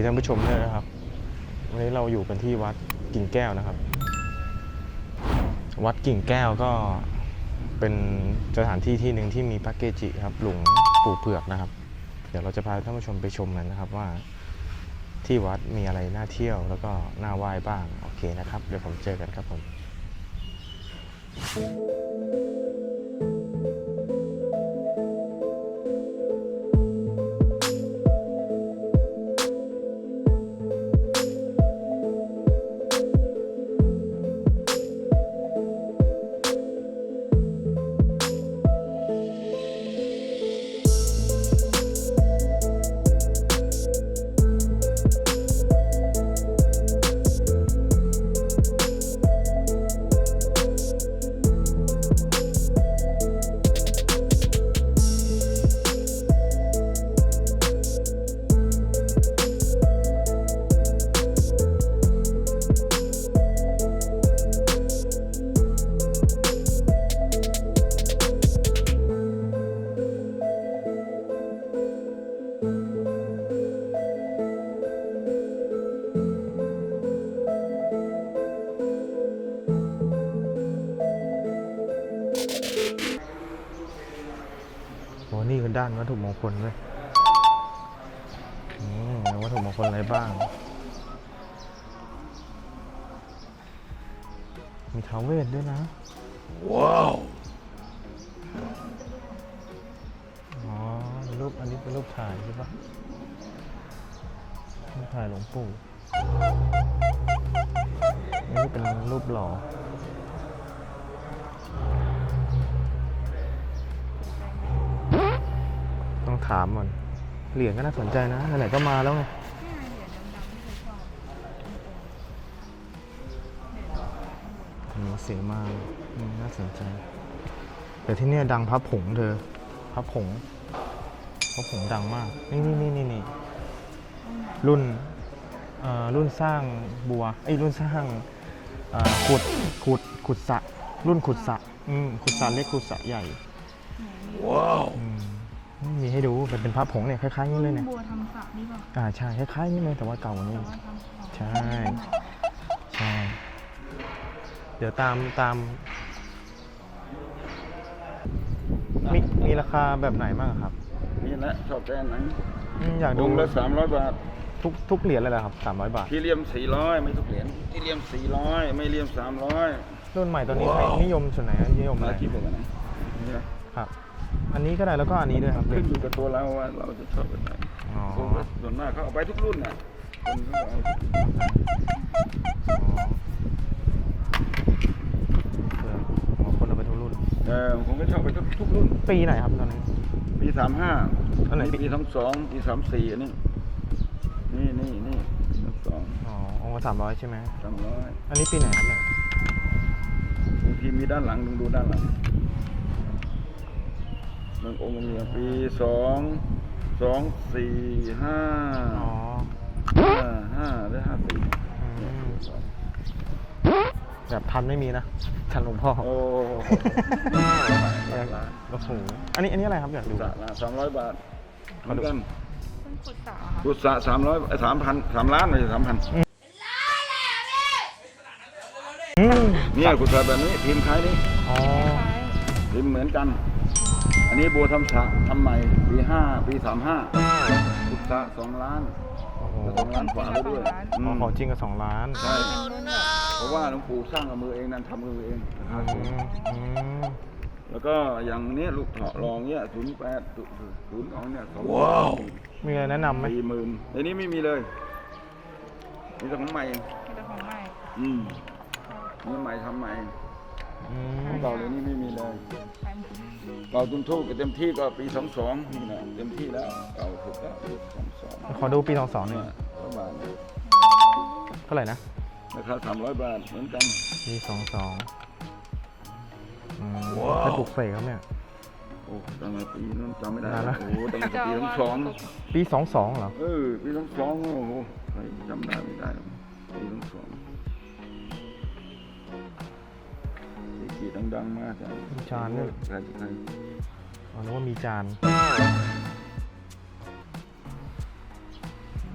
ดีท่านผู้ชมด้วยนะครับ วันนี้เราอยู่กันที่วัดกิ่งแก้วนะครับ วัดกิ่งแก้วก็เป็นสถานที่ที่หนึ่งที่มีพระเกจิครับหลวงปู่เผือกนะครับ เดี๋ยวเราจะพาท่านผู้ชมไปชมกันนะครับว่าที่วัดมีอะไรน่าเที่ยวแล้วก็น่าไหว้บ้าง โอเคนะครับ เดี๋ยวผมเจอกันครับผมโด้านวัตถุมงคลด้วยอืมวัตถุมงคลอะไรบ้าง มีท้าวเวทด้วยนะ ว้าว อ๋อเป็นรูปอันนี้เป็นรูปถ่ายใช่ปะรูปถ่ายหลวงปู่อันนี้เป็นรูปหล่อ ต้องถามก่อน เหรียญก็น่าสนใจนะ ไหนๆก็มาแล้วไงเสียมาอืมน่าสนใจ แต่ที่นี่ดังพับผงเธอ พับผงพับผงดังมาก นี่นี่นี่นี่นี่รุ่นเอ่อรุ่นสร้างบัวไอ้รุ่นสร้างขุดขุดขุดสระรุ่นขุดสระอืมขุดสระเล็กขุดสระใหญ่ ว้าว อืมมีให้ดูเป็นเป็นภาพผงเนี่ยคล้ายๆนี้เลยเนี่ยบัวทำสระนี่ป่ะอ่าใช่คล้ายๆนี้เลยแต่ว่าเก่ากว่านี้แต่ว่าทำใช่ใช่เดี๋ยวตามตามมีมีราคาแบบไหนบ้างครับนี่แหละชอบแกนไหนอืมอยากวดูงละสามร้อยบาท ทุกทุกเหรียญเลยเหรอครับสามร้อยบาทที่เลี่ยมสี่ร้อยไม่ทุกเหรียญที่เลี่ยมสี่ร้อยไม่เลี่ยมสามร้อยรุ่นใหม่ตอนนี้ใครนิยมส่วนไหนนิยมมาอะไรคิดแบบไหนนี่นะครับ อันนี้ก็ได้แล้วก็อันนี้ด้วยครับขึ้นอยู่กับตัวเราว่าเราจะชอบแบบไหนอ๋อส่วนส่วนมากเขาเอาไปทุกรุ่นน่ะคนเขาเอาเอออ๋อคนเราไปทุกรุ่น เออผมก็ชอบไปทุกทุกรุ่น ปีไหนครับตอนนี้ ปีสามห้าอันไหน ปีปีสามสองปีสามสี่อันนี้นี่นี่นี่สามสองอ๋อองค์สามร้อยใช่ไหมสามร้อยอันนี้ปีไหนครับเนี่ยบางทีมีด้านหลังดูดูด้านหลัง บางองค์มีปีสองสองสี่ห้าอ๋อห้าห้าหรือห้าสี่อืมแบบทันไม่มีนะทันหลวงพ่อโอ้โอ้โหอันนี้อันนี้อะไรครับอยากดูสะละสามร้อยบาทเหมือนกันเพิ่งขุดสระอะค่ะกุศะสามร้อยสามพันสามล้านไม่ใช่สามพันอืมเนี่ยกุศะแบบนี้พิมพ์คล้ายนี้อ๋อพิมพ์เหมือนกัน อันนี้บัวทำสระทำใหม่ปีห้าปีสามห้ากุศะสองล้านโอ้โหสองล้านกว่าแล้วด้วยอือ๋อมของจริงกับสองล้านใช่เป็นรุ่นแบบเพราะว่าหลวงปู่สร้างกับมือเองนั่นทำกับมือเองราคาอืสูงมอืมแล้วก็อย่างเนี้ยลูกเถาะรองเนี้ยศูนย์แปดศูนย์สองเนี่ยสองมีอะไรแนะนำไหมสี่หมื่นในนี้ไม่มีเลยมีแต่ของใหม่ เป็นของใหม่อืมนี่ใหม่ทำใหม่ อืขมองเก่าเลยนี่ไม่มีเลยใช้เก่าตุนทูกเต็มที่ก็ปีสองสองนี่นะเต็มที่แล้วเก่าสุดแล้วปีสองสองขอดูปีสองสองหเนี่เนี่ยยร้อยบาทเนี่ยเท่าไหร่นะราคาสามร้อยบาทเหมือนกันปีสองสองอืมถ้าปลุกเสกครับเนี่ยโอ้ตั้งแต่ปีนั้นจำไม่ได้นานแล้วโอ้โหตั้งแต่ปีสองสองปีสองสองเหรอเออปีสองสองโอ้โหใครจำได้ไม่ได้หรอกปีสองสอง ดดังๆมากจ้ะมีจานด้วยใครใครอ๋อนึกว่ามีจาน มี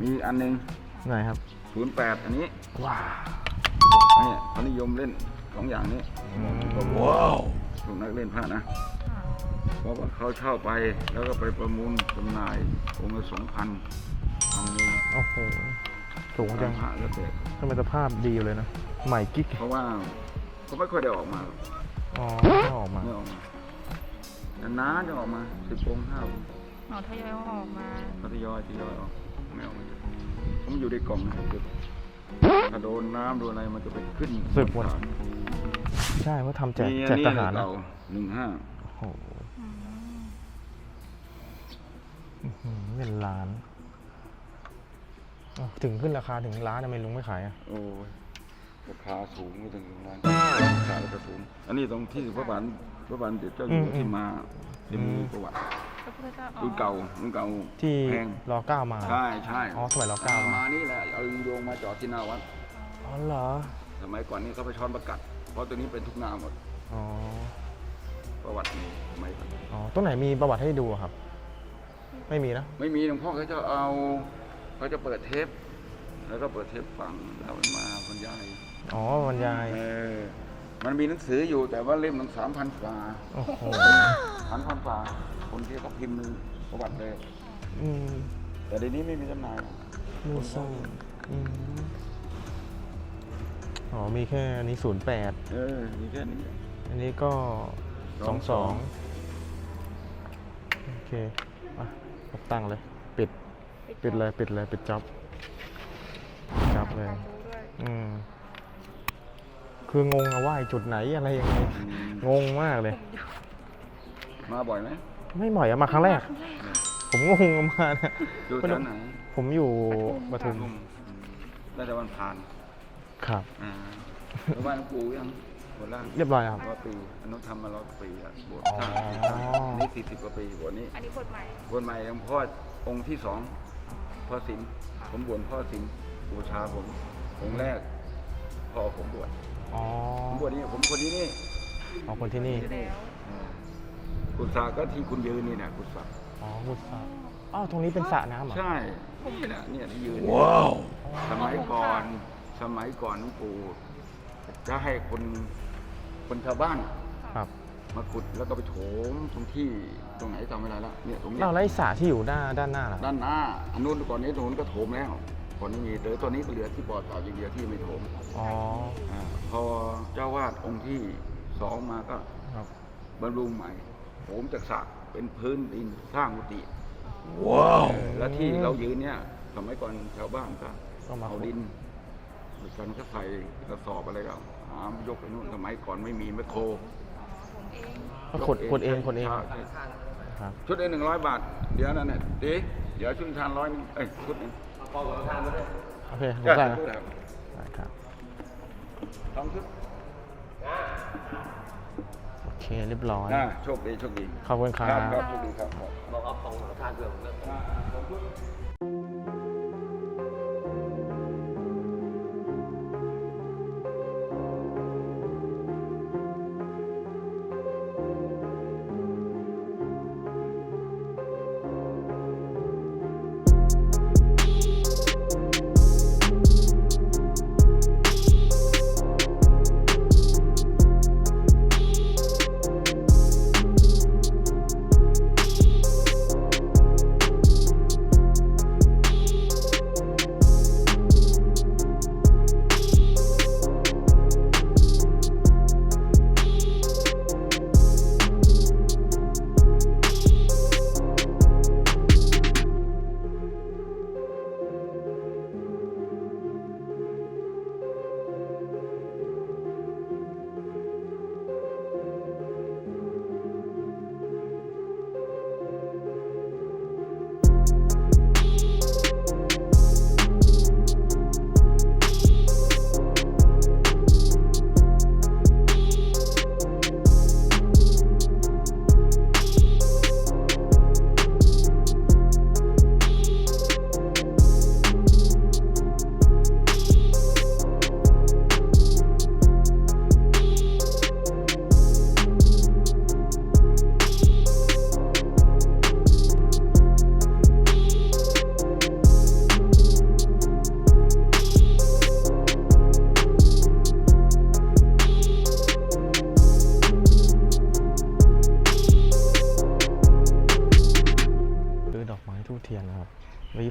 มีอันหนึงไหนครับศูนย์แปดอันนี้ว้านี่เขานิยมเล่นสองอย่างนี้วว้าวพวกนักเล่นพระนะ เพราะว่าเขาเช่าไปแล้วก็ไปประมูลจำหน่ายองค์ละสองพันทำเงินโอ้โหสูงจังพระแล้วแต่ทำไมสภาพดีอยู่เลยนะ ใหม่กิ๊กเพราะว่าเขาไม่ค่อยได้ออกมาหรอก อ๋อไม่ออกมา ไม่ออกมานานๆจะออกมาสิบองค์ห้าองค์หนอทยอยเอาออกมา เขาทยอยทยอยออกไม่ออกมาเยอะผมอยู่ในกล่องนะเก็บถ้าโดนน้ำโดนอะไรมันจะไปขึ้นสึกหมดฐานใช่ว่าทำแจกมีแจอันกนี้ทหารนะเราหนึ่งห้าโอ้โหอืมอื้อหือเงินล้านอ้าวถึงขึ้นราคาถึงล้านทำไมลุงไม่ขายอะโอ้ย ราคาสูงไม่ถึงล้านราคาราคาสูง อันนี้ตรงที่พระบาทพระบาทเด็จเจ้าอยู่หัวที่มาเดี๋ยวมีประวัติพระพุทธเจ้าอ๋อรุ่นเก่ารุ่นเก่าที่แพงรอเก้ามา ใช่ใช่อ๋อสมัยรอเก้ามามานี่แหละเอาโยงมาจอดที่หน้าวัดอ๋อเหรอ สมัยก่อนนี่เขาไปช้อนประกัด เพราะตัวนี้เป็นทุกนาหมดอ๋อ ประวัติมีสมัยก่อนอ๋อตรงไหนมีประวัติให้ดูอะครับ ไม่มีนะ ไม่มีหลวงพ่อเขาจะเอาเขาจะเปิดเทป แล้วก็เปิดเทปฟังแล้วมาบรรยาย อ๋อบรรยาย เออ มันมีหนังสืออยู่แต่ว่าเล่มหนึ่งสามพันกว่าโอ้โหสามพันกว่าคนที่เขาพิมพ์ประวัติเลย อืมแต่เดี๋ยวนี้ไม่มีจำหน่ายหรอกมูซ่าอืมอ๋อ มีแค่อันนี้ศูนย์แปด เออ มีแค่นี้ อันนี้ก็สองสองโอเค อะรับตั้งเลย ปิด ปิดเลย ปิดเลย ปิดจ็อบจ็อบเลยความรู้ด้วย อืม คืองงอะว่าไอ้จุดไหนอะไรยังไงอืมงงมากเลย มาบ่อยไหมไม่บ่อยอะมาครั้งแรก ผมงงมาเนี่ยอยู่แถวไหนผมอยู่ปทุมอืมแล้วแต่วันผ่านครับ อ่าแล้วบ้านหลวงปู่ยังบนล่างเรียบร้อยครับร้อยปีอนุทำมาร้อยปีอะบวชอ๋อท่านอันนี้สี่สิบกว่าปีบวชนี้อันนี้บทใหม่บวชใหม่หลวงพ่อองค์ที่สองพ่อสิมผมบวชพ่อสิมบูชาผมองค์แรกพ่อผมบวช อ๋อผมบวชนี่ผมคนนี้นี่อ๋อคนที่นี่แล้วกุศลก็ที่คุณยืนนี่นะกุศลอ๋อกุศลอ้าวตรงนี้เป็นสระน้ำเหรอใช่นี่แหละเนี่ยที่ยืนว้าวสมัยก่อนสมัยก่อนหลวงปู่จะให้คนคนชาวบ้านครับมาขุดแล้วก็ไปโถมตรงที่ตรงไหนจำไม่ได้ละเนี่ยตรงเนี้ยเราไล่สระที่อยู่ด้านด้านหน้าล่ะด้านหน้าอันนู้นก่อนนี้ตรงนู้นก็โถมแล้ว ก่อนนี้มีแต่ตัวนี้ก็เหลือที่บ่อเต่าอย่างเดียวที่ไม่โถมอ๋ออาพอเจ้าวาดองค์ที่สองมาก็ครับบำรุงใหม่โถมจากสระเป็นพื้นดินสร้างกุฏิว้าวแล้วที่เรายืนเนี่ยสมัยก่อนชาวบ้านก็ก็มาเอาดินกันก็ใส่กระสอบอะไรก็หามยกไปนู่นสมัยก่อนไม่มีแมคโครผมเองก็ขุดขุดเองขุดเองใช่ครับ ชุดเองหนึ่งร้อยบาท เดี๋ยวนั่นน่ะดีเดี๋ยวชุดทานร้อยนึงเอ้ยชุดหนึง โอเคผมใช่ได้นะชุดครับได้ครับสองชุดโอเคเรียบร้อย อ่าโชคดีโชคดีขอบคุณครัครับครับบโชคดีครับ บอกเอาของทานเพื่อ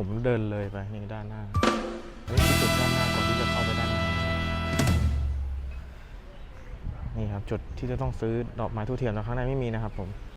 ผมเดินเลยไปนี่ด้านหน้าเฮ้ยจุดด้านหน้าก่อนที่จะเข้าไปด้านในนี่ครับจุดที่จะต้องซื้อดอกไม้ทูบเทียนแล้วข้างในไม่มีนะครับผม